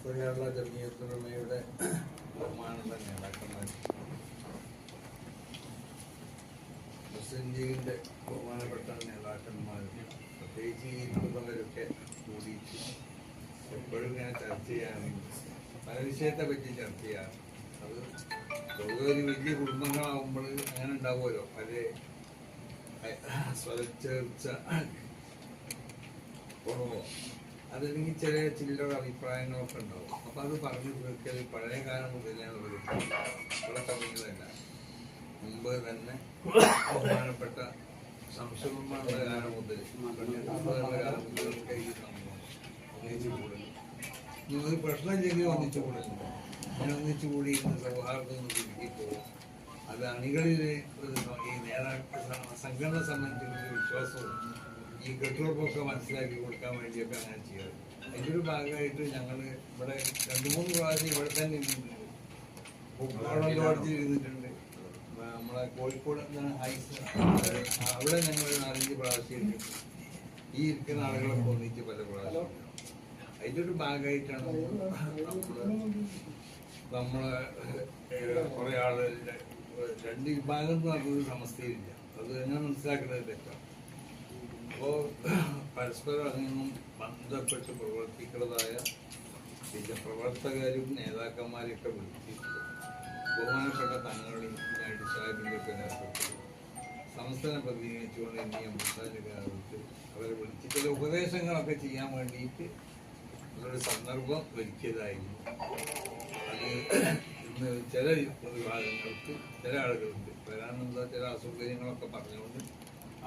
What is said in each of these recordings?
സമസ്ത കേരള ജമിയത്തുലമയുടെ ബഹുമാനുള്ള നേതാക്കന്മാർ മുസ്ലിം ലീഗിന്റെ ബഹുമാനപ്പെട്ട നേതാക്കന്മാർ പ്രത്യേകിച്ച് ഈ ഇരിക്കുന്നവരൊക്കെ കൂടിയിട്ട് എപ്പോഴും ഇങ്ങനെ ചർച്ച ചെയ്യാറുണ്ട് പല വിഷയത്തെ പറ്റി ചർച്ച ചെയ്യാം. അത് പൊതുവെ ഒരു വലിയ കുടുംബങ്ങളാവുമ്പോൾ അങ്ങനെ ഉണ്ടാവുമല്ലോ. പല സ്വലച്ചേർച്ച കുറവോ അതല്ലെങ്കിൽ ചില ചില്ലറ അഭിപ്രായങ്ങളൊക്കെ ഉണ്ടാവും. അപ്പൊ അത് പറഞ്ഞു തീർക്കൽ പഴയ കാലം മുതലാണ് ഉള്ള ഇവിടെ കമ്മികളല്ല മുമ്പ് തന്നെ ബഹുമാനപ്പെട്ട സംശയന്മാരുടെ കാലം മുതൽ മുതലൊക്കെ ഈ സംഭവം ഒന്നിച്ചു കൂടുന്നു ഞാൻ ഒന്നിച്ചു കൂടി ഇന്ന് സൗഹാർദ്ദം പോകും അത് അണികളിലെ ഒരു ഈ നേതാക്കൾ സംഘടന സംബന്ധിച്ചുള്ള വിശ്വാസവും ഈ കെട്ടുറപ്പൊക്കെ മനസ്സിലാക്കി കൊടുക്കാൻ വേണ്ടിയൊക്കെ അങ്ങനെ ചെയ്യാറ് അതിന്റെ ഒരു ഭാഗമായിട്ട് ഞങ്ങൾ ഇവിടെ രണ്ട് മൂന്ന് പ്രാവശ്യം ഇവിടെ തന്നെ ഇരുന്നിട്ടുണ്ട്. ലോഡ്ജിൽ നമ്മളെ കോഴിക്കോട് ഹൈസ് അവിടെ ഞങ്ങൾ നാലഞ്ച് പ്രാവശ്യം ഇരുന്നിട്ടുണ്ട്. ഈ ഇരിക്കുന്ന ആളുകളൊക്കെ ഒന്നിച്ച് പല പ്രാവശ്യം അതിന്റെ ഒരു ഭാഗമായിട്ടാണ് നമ്മൾ കുറെ ആളുകൾ രണ്ട് വിഭാഗം എന്ന് പറഞ്ഞൊരു സമസ്തയില്ല അത് തന്നെ മനസ്സിലാക്കുന്നത് തെറ്റാണ്. അപ്പോൾ പരസ്പരം അതിനും ബന്ധപ്പെട്ട് പ്രവർത്തിക്കുന്നതായ പിന്നെ പ്രവർത്തകരും നേതാക്കന്മാരെയൊക്കെ വിളിച്ച് ബഹുമാനപ്പെട്ട തങ്ങളുടെയും നായിഡു സാഹിബിന്റെ ഒക്കെ നേതൃത്വത്തിൽ സംസ്ഥാനം പ്രതിനിധിച്ചുകൊണ്ട് എന്നീ നേതൃത്വത്തിൽ അവരെ വിളിച്ച് ചില ഉപദേശങ്ങളൊക്കെ ചെയ്യാൻ വേണ്ടിയിട്ട് ഒരു സന്ദർഭം ഒരുക്കിയതായിരുന്നു. അത് ഇന്ന് ചില വിഭാഗങ്ങൾക്ക് ചില ആളുകൾക്ക് വരാനുള്ള ചില അസൗകര്യങ്ങളൊക്കെ പറഞ്ഞുകൊണ്ട്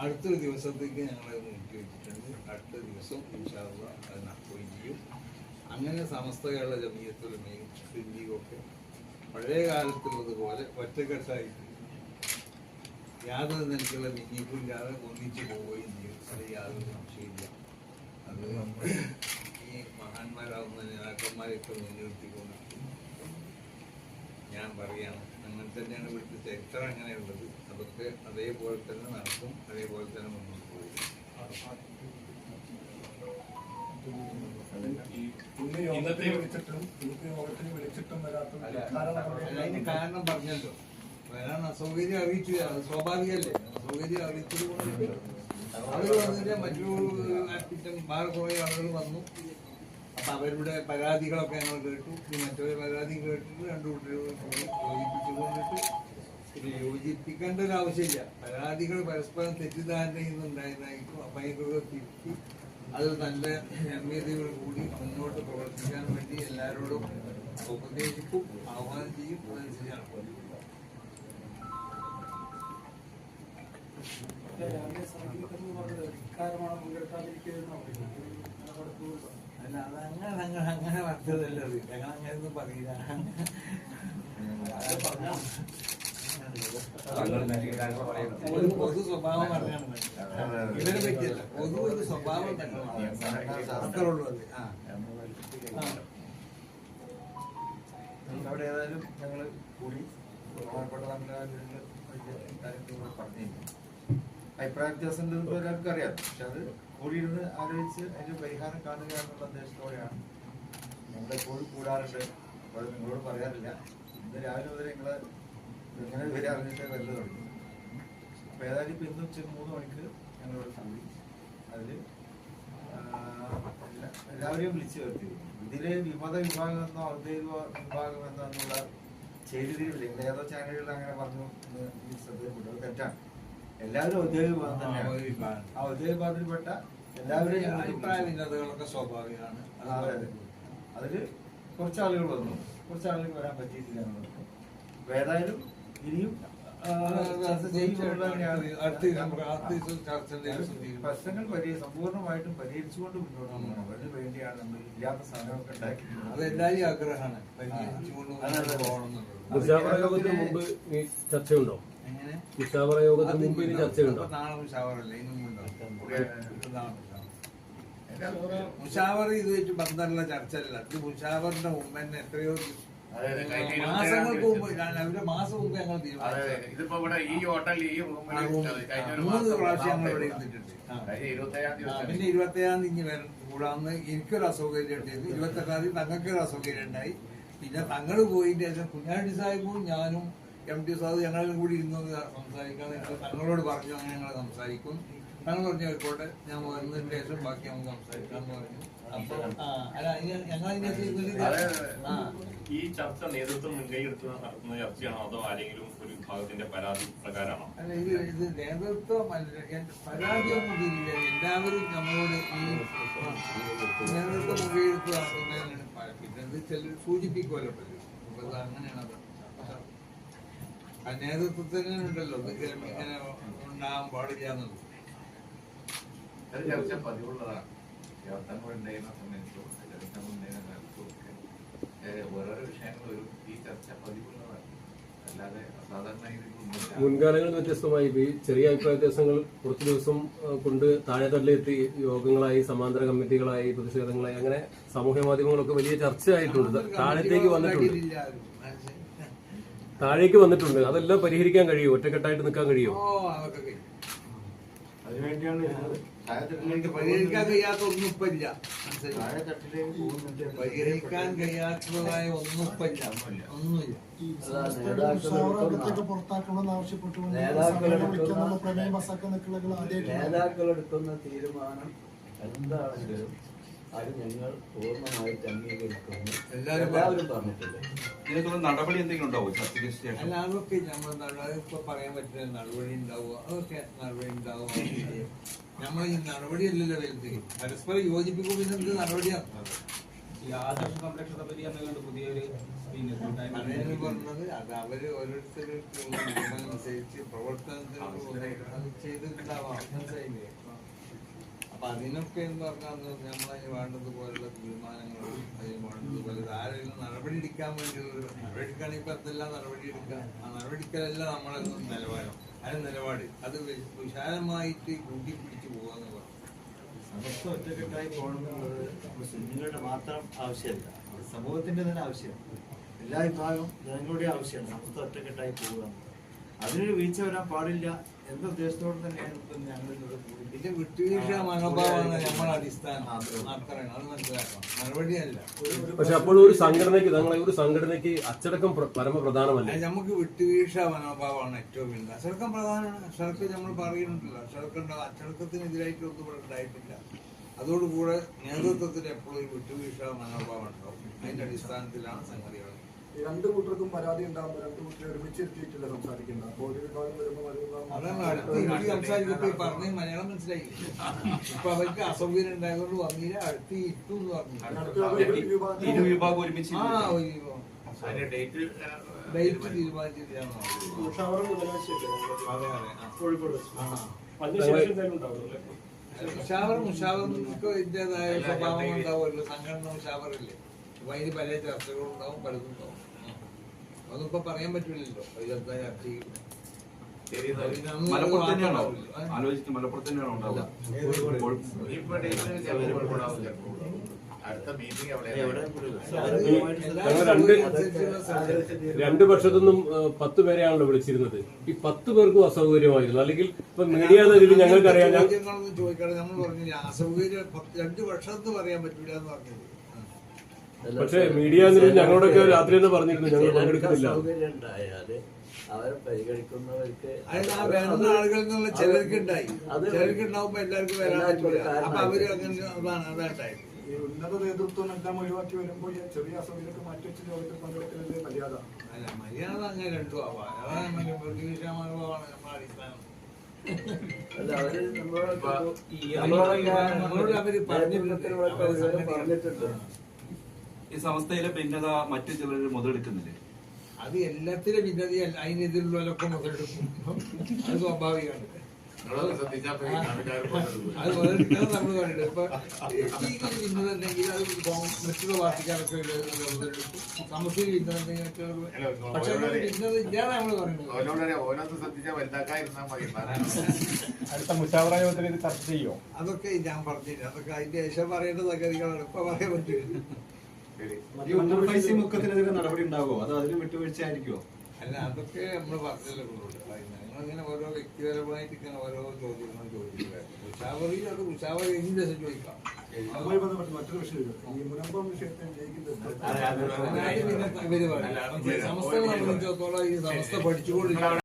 അടുത്തൊരു ദിവസത്തേക്ക് ഞങ്ങളത് നീട്ടി വെച്ചിട്ടുണ്ട്. അടുത്ത ദിവസം ഇൻഷാള്ള അത് നടക്കുകയും ചെയ്യും. അങ്ങനെ സമസ്ത കേരള ജമീയത്തുലമയും ഹിന്ദിയൊക്കെ പഴയ കാലത്തുള്ളതുപോലെ ഒറ്റക്കെട്ടായിട്ട് യാതൊരു നിലയ്ക്കുള്ള ഭിന്നിപ്പില്ലാതെ ഒന്നിച്ചു പോവുകയും ചെയ്യും. അത് യാതൊരു സംശയമില്ല അത് നമ്മൾ ഈ മഹാന്മാരാകുന്ന നേതാക്കന്മാരെയൊക്കെ മുൻനിർത്തിക്കൊണ്ട് ഞാൻ പറയാം അങ്ങനെ തന്നെയാണ് ഇവിടുത്തെ ചരിത്രം അങ്ങനെയുള്ളത്. അതൊക്കെ അതേപോലെ തന്നെ നടക്കും അതേപോലെ തന്നെ മുന്നോട്ട് പോകും. വിളിച്ചിട്ടും വിളിച്ചിട്ടും വരാത്ത കാരണം പറഞ്ഞല്ലോ. വരാൻ അസൗകര്യം അറിയിച്ചു അത് അസൗകര്യം അറിയിച്ചത് കൊണ്ട് അവർ വന്നിട്ട് മറ്റൊരു ആർട്ടിസ്റ്റും വേറെ കുറേ ആളുകൾ വന്നു. അപ്പൊ അവരുടെ പരാതികളൊക്കെ ഞങ്ങൾ കേട്ടു. മറ്റൊരു പരാതി കേട്ടിട്ട് രണ്ടു കൂട്ടരും യോജിപ്പിച്ചു യോജിപ്പിച്ചുകൊണ്ടിട്ട് യോജിപ്പിക്കേണ്ട ഒരു ആവശ്യമില്ല. പരാതികൾ പരസ്പരം തെറ്റിദ്ധാരണ ചെയ്യുന്നുണ്ടായിരുന്നായിരിക്കും അപ്പൊ അതിനൊക്കെ തിരുത്തി. അത് നല്ല ഗമ്യതയോട് കൂടി മുന്നോട്ട് പ്രവർത്തിക്കാൻ വേണ്ടി എല്ലാവരോടും ഉപദേശിക്കും ആഹ്വാനം ചെയ്യും. അതനുസരിച്ചാണ് അല്ല അത് അങ്ങനെ അങ്ങനെ അങ്ങനെ അത് ഞങ്ങൾ അങ്ങനെയൊന്നും പറയില്ല ഒരു പൊതു സ്വഭാവം ഇവരെ പറ്റിയല്ല പൊതു ഒരു സ്വഭാവം തന്നെ ആ അവിടെ ഏതായാലും ഞങ്ങൾ കൂടി ബഹുമാനപ്പെട്ട തമിഴ്നാട്ടിൽ കാര്യങ്ങൾ പറഞ്ഞിരുന്നു അഭിപ്രായ വ്യത്യാസം എല്ലാവർക്കും അറിയാം പക്ഷെ അത് കൂടിയിരുന്ന് ആലോചിച്ച് അതിന്റെ പരിഹാരം കാണുക എന്നുള്ള ഉദ്ദേശത്തോടെയാണ് ഞങ്ങളെപ്പോഴും കൂടാറുണ്ട് അപ്പോൾ നിങ്ങളോട് പറയാറില്ല. ഇന്ന് രാവിലെ മുതൽ നിങ്ങൾ എങ്ങനെ ഇവരെ അറിഞ്ഞിട്ട് വരൽ തുടങ്ങി. അപ്പൊ ഏതായാലും ഇപ്പൊ ഇന്ന് ഉച്ച മൂന്ന് മണിക്ക് ഞങ്ങളിവിടെ കൂടി അതിൽ എല്ലാവരെയും വിളിച്ചു വരുത്തി ഇതിൽ വിമത വിഭാഗം എന്നോ ഔദ്യോഗിക വിഭാഗം എന്നോ എന്നുള്ള ചെയ്തിരില്ല ഇവിടെ ഏതോ ചാനലുകളിൽ അങ്ങനെ പറഞ്ഞു എന്ന് ശ്രദ്ധയിൽപ്പെട്ടു തെറ്റാണ്. എല്ലാവരും ഔദ്യോഗിക വിഭാഗം തന്നെയാണ്. ആ, ഔദ്യോഗിക വിഭാഗത്തിൽപ്പെട്ട എല്ലാവരെയും അഭിപ്രായ ഭിന്നതകളൊക്കെ സ്വാഭാവികമാണ്. അതിൽ കുറച്ച് ആളുകൾ വന്നു. കുറച്ച് ആളുകൾ വരാൻ പറ്റിയിട്ടില്ല എന്നുള്ളത്. അപ്പൊ ഏതായാലും ഇനിയും. പ്രശ്നങ്ങൾ പരിഹരി സമ്പൂർണമായിട്ടും പരിഹരിച്ചുകൊണ്ട് മുന്നോട്ട് പോകണം. അതിന് വേണ്ടിയാണ് നമ്മൾ ഇല്ലാത്ത സാധനമൊക്കെ അത് അതെല്ലാവരും എല്ലാവരും ആഗ്രഹമാണ്. പരിഹരിച്ചുകൊണ്ട് മുന്നോട്ട് പോകണം മുമ്പ് ചർച്ചയുണ്ടോ? എങ്ങനെ? മുഷാവറ യോഗത്തിന് മുമ്പ് ഇനി ചർച്ചയുണ്ടോ? നാളെ മുഷാവറല്ലേ ബന്ധമുള്ള ചർച്ചയല്ല. ഇത് മുഷാവറിന്റെ മുമ്പ് തന്നെ എത്രയോ അതെ, അതെ, കഴിഞ്ഞ ഇരുപത്തേഴാം മാസങ്ങൾക്ക് മുമ്പ് തീയതി. ഞാൻ അവരുടെ മാസം മുമ്പ് ഞങ്ങൾ ഇതിപ്പോ ഇവിടെ ഈ ഹോട്ടലിൽ ഈ റൂമിൽ കഴിഞ്ഞ ഒരു മൂന്ന് മാസം പ്രാവശ്യം ഞങ്ങൾ ഇവിടെ ഇരുന്നിട്ടുണ്ട്. ആ. കഴിഞ്ഞ ഇരുപത്തേഴാം ആ, ദിവസം. പിന്നെ ഇരുപത്തേഴാം തീയതി ഇനി വരും. കൂടാന്ന് എനിക്കൊരു അസൗകര്യം ഉണ്ടായിരുന്നു. ഇരുപത്തെട്ടാം തീയതി തങ്ങൾക്കൊരു അസൗകര്യം ഉണ്ടായി. പിന്നെ തങ്ങൾ പോയതിന്റെ ശേഷം കുഞ്ഞാണ്ടി സാഹിബും ഞാനും എം ടി സാഹിബ് ഞങ്ങളും കൂടി ഇരുന്ന് സംസാരിക്കാൻ തങ്ങളോട് പറഞ്ഞു അങ്ങനെ ഞങ്ങൾ സംസാരിക്കും. തങ്ങൾ പറഞ്ഞു ആയിക്കോട്ടെ ഞാൻ വരുന്നതിന് ശേഷം ബാക്കി നമുക്ക് സംസാരിക്കാന്ന് പറഞ്ഞു. അപ്പൊ അല്ല ഞങ്ങൾ അതിന്റെ അതെ, ആ. ഈ ചർച്ച നേതൃത്വം മുൻകൈ എടുത്ത് നടത്തുന്ന ചർച്ചയാണോ? അതോ ആരെങ്കിലും ഒരു വിഭാഗത്തിന്റെ പരാതി പ്രകാരമാണോ? അല്ല ഇത് ഇത് നേതൃത്വമല്ല പരാതിയൊന്നും ഇതില്ല എല്ലാവരും നമ്മളോട് ഈ നേതൃത്വം മുഖെടുത്ത് നടത്തുന്നതിനാണ് പ- പിന്നെ ചിലർ സൂചിപ്പിക്കുമല്ലോ പലരും. അപ്പൊ അങ്ങനെയാണ് ആ നേതൃത്വത്തിന് ഉണ്ടല്ലോ ഇത് ഇങ്ങനെ ഉണ്ടാകാൻ പാടില്ല എന്നുള്ളത്. ചർച്ച പതിവുള്ളതാണ്. പ്രവർത്തനങ്ങൾ ഉണ്ടായിരുന്ന സമയത്തും ചർച്ചകൾ ഉണ്ടായിരുന്ന കാലത്തും ഒക്കെ ഓരോരോ വിഷയങ്ങൾ വരും. ഈ ചർച്ച പതിവുള്ളതാണ് അല്ലാതെ മുൻകാലങ്ങളിൽ വ്യത്യസ്തമായി ഈ ചെറിയ അഭിപ്രായ വ്യത്യാസങ്ങൾ കുറച്ചു ദിവസം കൊണ്ട് താഴെ തള്ളിയെത്തി യോഗങ്ങളായി സമാന്തര കമ്മിറ്റികളായി പ്രതിഷേധങ്ങളായി അങ്ങനെ സാമൂഹ്യ മാധ്യമങ്ങളൊക്കെ വലിയ ചർച്ചയായിട്ടുണ്ട്. താഴത്തേക്ക് വന്നിട്ടുണ്ട്. താഴേക്ക് വന്നിട്ടുണ്ട്. അതെല്ലാം പരിഹരിക്കാൻ കഴിയുമോ? ഒറ്റക്കെട്ടായിട്ട് നിൽക്കാൻ കഴിയുമോ. അതിനുവേണ്ടിയാണ് ഇരുന്നത് നിങ്ങൾക്ക് പരിഹരിക്കാൻ കഴിയാത്ത ഒന്നും ഇപ്പൊ ഇല്ല. മനസ്സിലായി? താഴെ തട്ടിലേക്ക് പോകുന്നുണ്ട് പരിഹരിക്കാൻ കഴിയാത്തതായ ഒന്നും ഇപ്പൊ ഇല്ല. ഒന്നുമില്ല. എടുക്കുന്ന തീരുമാനം എന്താണെങ്കിലും അത് ഞങ്ങൾ പൂർണമായിട്ട് അംഗീകരിക്കുന്നു എല്ലാവരും എല്ലാവരും പറഞ്ഞിട്ടുണ്ട് ഇതിനകത്തുള്ള നടപടി എന്തെങ്കിലും ഉണ്ടാവും? അല്ല അതൊക്കെ നമ്മൾ ഇപ്പൊ പറയാൻ പറ്റില്ല നടപടി ഉണ്ടാവുക അതൊക്കെ നടപടി ഉണ്ടാവുക നമ്മൾ ഈ നടപടിയല്ലല്ലോ വലുത്. പരസ്പരം യോജിപ്പിക്കുമ്പോൾ നടപടിയാണ് ഈ ആദർശ സംരക്ഷണ പദ്ധതി എന്നുകൊണ്ട് പുതിയൊരു പിന്നെ കൂട്ടായ്മ പറഞ്ഞത്. അത് അവർ ഓരോരുത്തർക്കും അനുസരിച്ച് പ്രവർത്തനത്തിന് ചെയ്തിട്ടുണ്ടാവാം. മനസ്സിലായില്ലേ? അപ്പൊ അതിനൊക്കെ എന്ന് പറഞ്ഞാൽ നമ്മളതിന് വേണ്ടതുപോലുള്ള തീരുമാനങ്ങളും അതിന് വേണ്ടതുപോലെ ആരെങ്കിലും നടപടി എടുക്കാൻ വേണ്ടി ഒരു നടപടി എടുക്കുകയാണെങ്കിൽ ഇപ്പൊ എന്തെല്ലാം നടപടി എടുക്കാം? ആ നടപടിക്കലല്ല നമ്മളെ നിലവാരം അതിന് നിലപാട് അത് വിശാലമായിട്ട് വിശാലമായിട്ട് പിടിച്ചു പോകാന്ന് പറഞ്ഞു. സമസ്ത ഒറ്റക്കെട്ടായി പോകണമെന്നുള്ളത് നമ്മുടെ സുന്നികളുടെ മാത്രം ആവശ്യമല്ല. അത് സമൂഹത്തിന്റെ തന്നെ ആവശ്യമാണ് എല്ലാ വിഭാഗം ജനങ്ങളുടെ ആവശ്യമാണ് സമസ്ത ഒറ്റക്കെട്ടായി പോവുക അതിനൊരു വീഴ്ച വരാൻ പാടില്ല എന്ന ഉദ്ദേശത്തോടെ തന്നെയാണ് ഇപ്പം ഞങ്ങൾ ഇവിടെ കൂടി വിട്ടുവീഴ്ച മനോഭാവമാണ് നമ്മുടെ അടിസ്ഥാനം. അത്രയാണ് അത് മനസ്സിലാക്കണം. നടപടിയല്ല പക്ഷെ അപ്പോഴും ഒരു സംഘടനയ്ക്ക് തങ്ങളെ ഒരു സംഘടനയ്ക്ക് അച്ചടക്കം പരമപ്രധാനമല്ല? നമുക്ക് വിട്ടുവീഴ്ച മനോഭാവമാണ് ഏറ്റവും വലുത്. അച്ചടക്കം പ്രധാനമാണ്. അച്ചടക്കം നമ്മൾ പറയുന്നുണ്ടല്ലോ. അച്ചടക്കം അച്ചടക്കത്തിനെതിരായിട്ട് ഒന്നും ഇവിടെ ഉണ്ടായിട്ടില്ല. അതോടുകൂടെ നേതൃത്വത്തിൽ എപ്പോഴും ഒരു വിട്ടുവീഴ്ച മനോഭാവം ഉണ്ടാവും. അതിന്റെ അടിസ്ഥാനത്തിലാണ് സംഗതികൾ. രണ്ട് കൂട്ടർക്കും പരാതി ഉണ്ടാകുമ്പോൾ രണ്ട് കൂട്ടരെ ഒരുമിച്ചിരുത്തിയിട്ടില്ല സംസാരിക്കുന്നത് അപ്പോൾ ഒരു വിഭാഗം വരുമ്പോൾ മറ്റു വിഭാഗം പറഞ്ഞ മലയാളം മനസ്സിലായി ഇപ്പൊ അവർക്ക് അസൗകര്യം ഉണ്ടായതുകൊണ്ട് വന്നില്ല അടുത്ത് ഇട്ടു എന്ന് പറഞ്ഞു. അടുത്ത വിഭാഗം ഒരുമിച്ച് ആ ഒരു അതിന്റെ ഡേറ്റ് മുഷാവർ മുഷാവർക്ക് ഇതിന്റെതായ സ്വഭാവം ഉണ്ടാവുമല്ലോ. സംഘടന മുഷാവറില്ലേ അതിന് പല ചർച്ചകളും ഉണ്ടാവും പലതും ഉണ്ടാവും. അതൊന്നും ഇപ്പൊ പറയാൻ പറ്റില്ലല്ലോ ഇതെന്താ ചർച്ച ചെയ്യും ശരി അതിന് അന്ന് മലപ്പുറത്ത് ഒരു തന്നെയാണോ വാക്കുണ്ടാവില്ല. ഏ? ആലോചിച്ച് മലപ്പുറത്ത് തന്നെയാണോ ഉണ്ടാവുക ഇപ്പൊ ഡേറ്റ് ചിലപ്പോൾ ഉണ്ടാവും ചിലപ്പോൾ അടുത്ത മീറ്റിംഗ് എവിടെ എവിടെ കൂടില്ല. എല്ലാ ഞങ്ങൾ രണ്ട് പക്ഷത്തുനിന്നും പത്ത് പേരെയാണല്ലോ വിളിച്ചിരുന്നത് ഈ പത്ത് പേർക്കും അസൗകര്യമായിരുന്നു അല്ലെങ്കിൽ ഇപ്പൊ മീഡിയ എന്ന രീതിയിൽ ഞങ്ങൾക്കറിയാം ചോദിക്കാതെ നമ്മൾ പറഞ്ഞു അസൗകര്യം രണ്ട് വർഷത്ത് പറയാൻ പറ്റൂല എന്ന് പറഞ്ഞത്. പക്ഷേ മീഡിയ ഞങ്ങളോടൊക്കെ രാത്രി തന്നെ പറഞ്ഞിരുന്നു ഞങ്ങൾ പങ്കെടുക്കുന്നില്ല. അവരെ പരിഗണിക്കുന്നവർക്ക് അതായത് ആ വരുന്ന ആളുകളിൽ നിന്നുള്ള ചിലർക്ക് ഉണ്ടായി ചിലർക്ക് ഉണ്ടാവുമ്പോ എല്ലാവർക്കും വരാൻ അപ്പൊ അവർ അങ്ങനെ അതാണ് അതാണ്ടായത് ഈ ഉന്നത നേതൃത്വം എല്ലാം ഒഴിവാക്കി വരുമ്പോൾ ചെറിയ ചെറിയ മാറ്റി വെച്ചിട്ട് യോഗത്തിൽ പങ്കെടുക്കലല്ലേ? മര്യാദ? അല്ല മര്യാദ അങ്ങനെ രണ്ടു ആവാം. അതാണ് നമ്മുടെ അടിസ്ഥാനം നമ്മളോട് അവർ പറഞ്ഞിട്ടുണ്ട്. നേതൃത്വത്തിലൊക്കെ അവർ വിവരം സംഗതി- പറഞ്ഞിട്ടുണ്ട് ഈ സംസ്ഥയിലെ ഭിന്നത മറ്റു ചിലർ മുതലെടുക്കുന്നില്ലേ? അത് എല്ലാത്തിലെ ഭിന്നതയല്ല അതിനെതിരുള്ളവരൊക്കെ മുതലെടുക്കും. അത് സ്വാഭാവികമാണ്. അത് നമ്മൾ പറയുന്നത് ഇപ്പൊ ലീഗിന് ഭിന്നത ഉണ്ടെങ്കിൽ അത് കോൺഗ്രസ് മറ്റുള്ള പാർട്ടിക്കാരൊക്കെ ഇത് മുതലെടുക്കും. സമസ്യയിൽ ഭിന്നത ഉണ്ടെങ്കിൽ മറ്റുള്ള പക്ഷെ അത് ഭിന്നത ഇല്ലാതെ നമ്മൾ പറയുന്നത്. അടുത്ത മുഷാവറ യോഗത്തിൽ ഇത് ചർച്ച ചെയ്യോ? അതൊക്കെ ഞാൻ പറഞ്ഞില്ല. അതൊക്കെ അതിന്റെ ശേഷം പറയേണ്ട സംഗതികളാണ് ഇപ്പൊ പറയാൻ പറ്റില്ല ഈ ഉമ്മർ ഫൈസി മുക്കത്തിനെതിരെ നടപടി ഉണ്ടാകുമോ അത് അതിന് വിട്ടുവീഴ്ച ആയിരിക്കുമോ അല്ല അതൊക്കെ നമ്മൾ പറഞ്ഞല്ലോ ഞങ്ങളിങ്ങനെ ഓരോ വ്യക്തിപരമായിട്ട് ഇങ്ങനെ ഓരോ ചോദ്യങ്ങളും ചോദിക്കുകയായിരുന്നു ഉഷാവറി അത് ഉഷാവറി ദിവസം ചോദിക്കാം. അതുമായി ബന്ധപ്പെട്ട് മറ്റൊരു വിഷയം ഈ മുനമ്പം വിഷയത്തെ ജയിക്കുന്നത് അതിനായിട്ട് പിന്നെ ഇവർ പറയും. ഈ സംസ്ഥ സംബന്ധിച്ചിടത്തോളം ഈ സംസ്ഥ പഠിച്ചുകൊണ്ടിരിക്കുന്ന